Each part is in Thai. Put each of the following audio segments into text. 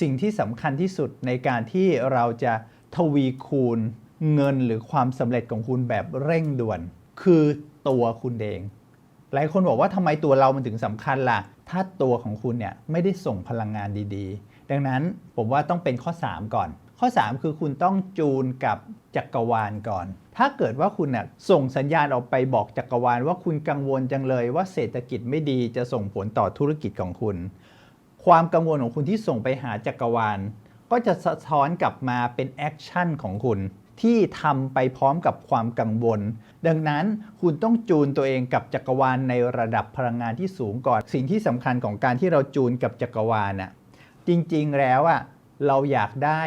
สิ่งที่สำคัญที่สุดในการที่เราจะทวีคูณเงินหรือความสำเร็จของคุณแบบเร่งด่วน คือตัวคุณเอง หลายคนบอกว่าทำไมตัวเรามันถึงสำคัญล่ะ ถ้าตัวของคุณเนี่ยไม่ได้ส่งพลังงานดีๆ ดังนั้นผมว่าต้องเป็นข้อ 3 ก่อน ข้อ 3 คือคุณต้องจูนกับจักรวาลก่อน ถ้าเกิดว่าคุณน่ะส่งสัญญาณออกไปบอกจักรวาลว่าคุณกังวลจังเลยว่าเศรษฐกิจไม่ดีจะส่งผลต่อธุรกิจของคุณ ความกังวลของคุณที่ส่งไปหาจักรวาล ก็จะสะท้อนกลับมาเป็นแอคชั่นของคุณ ที่ทำไปพร้อมกับความกังวล ดังนั้นคุณต้องจูนตัวเองกับจักรวาลในระดับพลังงานที่สูงก่อน สิ่งที่สำคัญของการที่เราจูนกับจักรวาลน่ะจริงๆแล้วอะเราอยากได้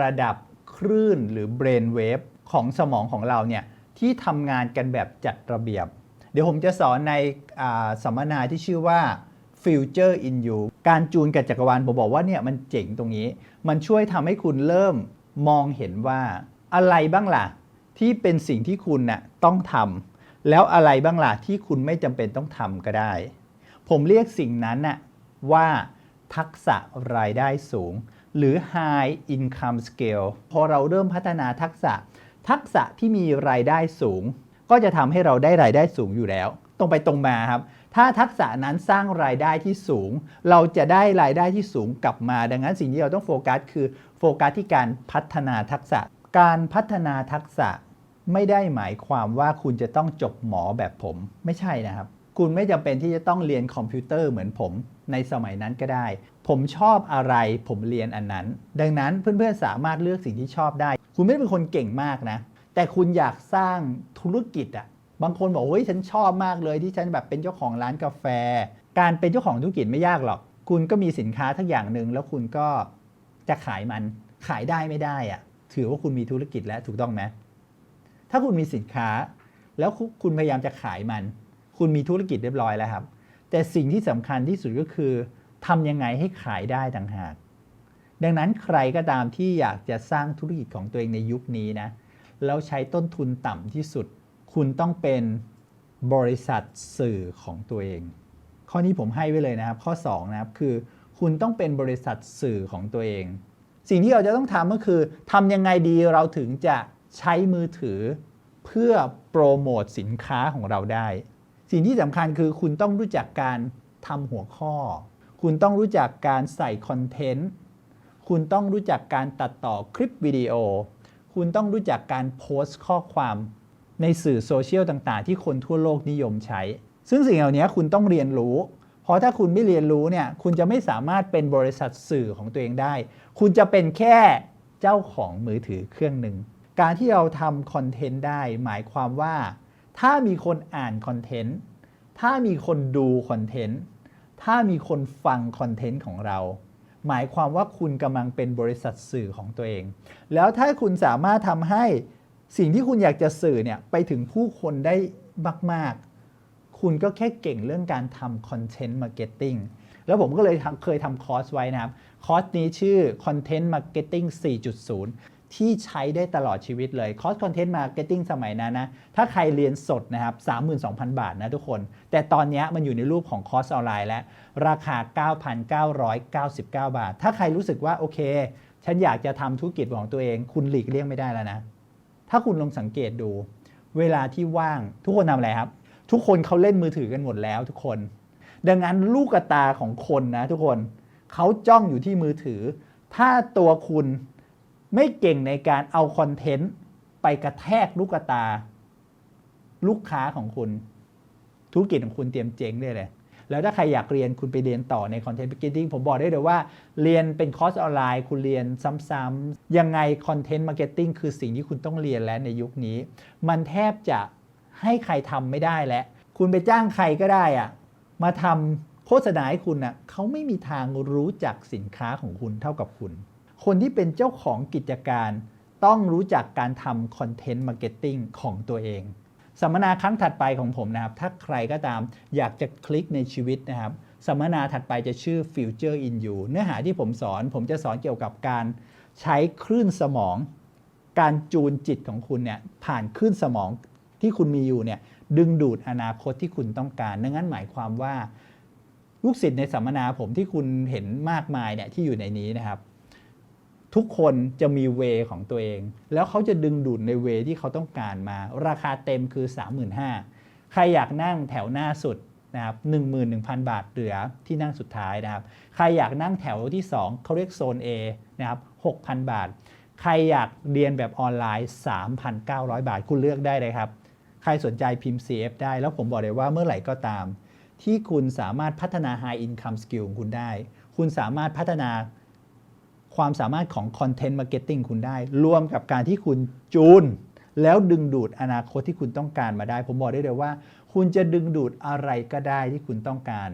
ระดับคลื่นหรือเบรนเวฟของสมองของเราเนี่ยที่ทำงานกันแบบจัดระเบียบ เดี๋ยวผมจะสอนในสัมมนาที่ชื่อว่า Future in You การจูนกับจักรวาลผมบอกว่าเนี่ยมันเจ๋งตรงนี้ มันช่วยทำให้คุณเริ่มมองเห็นว่าอะไรบ้างล่ะ ที่เป็นสิ่งที่คุณน่ะต้องทำแล้วอะไรบ้างล่ะที่คุณไม่จำเป็นต้องทำก็ได้ ผมเรียกสิ่งนั้นน่ะว่าทักษะรายได้สูง หรือ high income scale พอเราเริ่มพัฒนาทักษะ ทักษะที่มีรายได้สูง ก็จะทำให้เราได้รายได้สูงอยู่แล้ว ตรงไปตรงมาครับ ถ้าทักษะนั้นสร้างรายได้ที่สูง เราจะได้รายได้ที่สูงกลับมา ดังนั้นสิ่งที่เราต้องโฟกัสคือโฟกัสที่การพัฒนาทักษะ การพัฒนาทักษะไม่ได้หมายความว่าคุณจะต้องจบหมอแบบผม ไม่ใช่นะครับ คุณไม่จำเป็นที่จะต้องเรียนคอมพิวเตอร์เหมือนผมในสมัยนั้นก็ได้ ผมชอบอะไรผมเรียนอันนั้น ดังนั้นเพื่อนๆสามารถเลือกสิ่งที่ชอบได้ คุณไม่ได้เป็นคนเก่งมากนะ แต่คุณอยากสร้างธุรกิจอะ บางคนบอกเฮ้ยฉันชอบมากเลยที่ฉันแบบเป็นเจ้าของร้านกาแฟ การเป็นเจ้าของธุรกิจไม่ยากหรอก คุณก็มีสินค้าทักอย่างหนึ่งแล้วคุณก็จะขายมันขายได้ไม่ได้อะถือว่าคุณมีธุรกิจแล้วถูกต้องไหมถ้าคุณมีสินค้า แล้วคุคุณพยายามจะขายมัน คุณมีธุรกิจเรียบร้อยแล้วครับ แต่สิ่งที่สำคัญที่สุดก็คือทำยังไงให้ขายได้ต่างหาก ดังนั้นใครก็ตามที่อยากจะสร้างธุรกิจของตัวเองในยุคนี้นะแล้วใช้ต้นทุนต่ำที่สุด คุณต้องเป็นบริษัทสื่อของตัวเอง ข้อนี้ผมให้ไว้เลยนะครับ ข้อ2นะครับคือ คุณต้องเป็นบริษัทสื่อของตัวเอง สิ่งที่เราจะต้องทำก็คือทำยังไงดีเราถึงจะใช้มือถือ เพื่อโปรโมทสินค้าของเราได้ สิ่งที่สำคัญคือคุณต้องรู้จักการทำหัวข้อ คุณต้องรู้จักการใส่คอนเทนต์คุณต้องรู้จักการตัดต่อคลิปวิดีโอ คุณต้องรู้จักการโพสต์ข้อความ ในสื่อโซเชียลต่างๆ ที่คนทั่วโลกนิยมใช้ ซึ่งสิ่งเหล่านี้คุณต้องเรียนรู้ เพราะถ้าคุณไม่เรียนรู้เนี่ย คุณจะไม่สามารถเป็นบริษัทสื่อของตัวเองได้ คุณจะเป็นแค่เจ้าของมือถือเครื่องหนึ่ง การที่เราทำคอนเทนต์ได้หมายความว่า ถ้ามีคนอ่านคอนเทนต์ ถ้ามีคนดูคอนเทนต์ ถ้ามีคนฟังคอนเทนต์ของเราหมายความว่าคุณกำลังเป็นบริษัทสื่อของตัวเอง แล้วถ้าคุณสามารถทำให้ สิ่งที่คุณอยากจะสื่อเนี่ยไปถึงผู้คนได้มาก ๆ คุณก็แค่เก่งเรื่องการทำคอนเทนต์มาร์เก็ตติ้งแล้วผมก็เลยเคยทำคอร์สไว้นะครับ คอร์สนี้ชื่อ Content Marketing 4.0 ที่ใช้ได้ตลอดชีวิตเลย คอร์ส Content Marketing สมัยนั้นนะ ถ้าใครเรียนสดนะครับ 32,000 บาทนะทุกคน แต่ตอนนี้มันอยู่ในรูปของคอร์สออนไลน์แล้ว ราคา 9,999 บาท ถ้าใครรู้สึกว่าโอเค ฉันอยากจะทำธุรกิจของตัวเอง คุณหลีกเลี่ยงไม่ได้แล้วนะ ถ้าคุณลองสังเกตดู เวลาที่ว่างทุกคนทำอะไรครับ ทุกคนเขาเล่นมือถือกันหมดแล้วทุกคน ดังนั้นลูกตาของคนนะทุกคนเขาจ้องอยู่ที่มือถือ ถ้าตัวคุณไม่เก่งในการเอาคอนเทนต์ไปกระแทกลูกตา ลูกค้าของคุณ ธุรกิจของคุณเตรียมเจ๊งได้เลย แล้วถ้าใครอยากเรียนคุณไปเรียนต่อในคอนเทนต์มาร์เก็ตติ้งผมบอกได้เลยว่า เรียนเป็นคอร์สออนไลน์ คุณเรียนซ้ำๆยังไงคอนเทนต์มาร์เก็ตติ้งคือสิ่งที่คุณต้องเรียนแล้วในยุคนี้ มันแทบจะให้ใครทำไม่ได้แล้ว คุณไปจ้างใครก็ได้อะมาทำโฆษณาให้คุณน่ะเขาไม่มีทางรู้จักสินค้าของคุณเท่ากับคุณ คนที่เป็นเจ้าของกิจการต้องรู้จักการทำคอนเทนต์มาร์เก็ตติ้งของตัวเอง สัมมนาครั้งถัดไปของผมนะครับ ถ้าใครก็ตามอยากจะคลิกในชีวิตนะครับ สัมมนาถัดไปจะชื่อ Future in You เนื้อหาที่ผมสอน ผมจะสอนเกี่ยวกับการใช้คลื่นสมอง การจูนจิตของคุณเนี่ยผ่านคลื่นสมองที่คุณมีอยู่เนี่ยดึงดูดอนาคตที่คุณต้องการ ดังนั้นหมายความว่าลูกศิษย์ในสัมมนาผมที่คุณเห็นมากมายเนี่ยที่อยู่ในนี้นะครับ ทุกคนจะมีเวของตัวเอง แล้วเขาจะดึงดูดในเวที่เขาต้องการมา ราคาเต็มคือ 35,000 ใครอยากนั่งแถวหน้าสุดนะครับ11,000 บาทเหลือที่นั่งสุดท้ายนะครับ ใครอยากนั่งแถวที่ 2เขาเรียกโซน A นะครับ6,000 บาท ใครอยากเรียนแบบออนไลน์ 3,900 บาทคุณเลือกได้เลยครับ ใครสนใจพิมพ์ CF ได้ แล้วผมบอกเลยว่าเมื่อไหร่ก็ตาม ที่คุณสามารถพัฒนา High Income Skill ของคุณได้ คุณสามารถพัฒนา ความสามารถของคอนเทนต์มาร์เก็ตติ้งคุณได้ รวมกับการที่คุณจูน แล้วดึงดูดอนาคตที่คุณต้องการมาได้ ผมบอกได้เลยว่า คุณจะดึงดูดอะไรก็ได้ที่คุณต้องการ